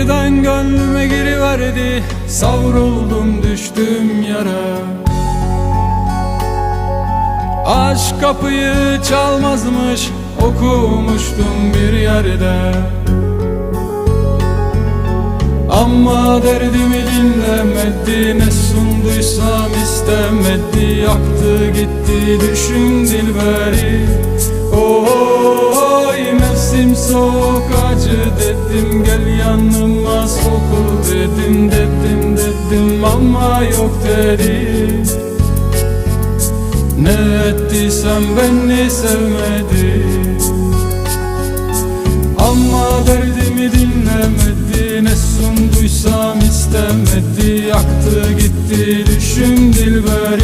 Birden gönlüme giriverdi Savruldum düştüm yara. Aşk kapıyı çalmazmış Okumuştum bir yerde. Ama derdimi dinlemedi Ne sunduysam istemedi. Yaktı gitti düşün dilberi. Oy mevsim soğuk acı dedim Dedim dedim dedim ama yok dedi. Ne ettiysem beni sevmedi. Ama derdimi dinlemedi Ne sunduysam istemedi. Aktı gitti düşüm dilber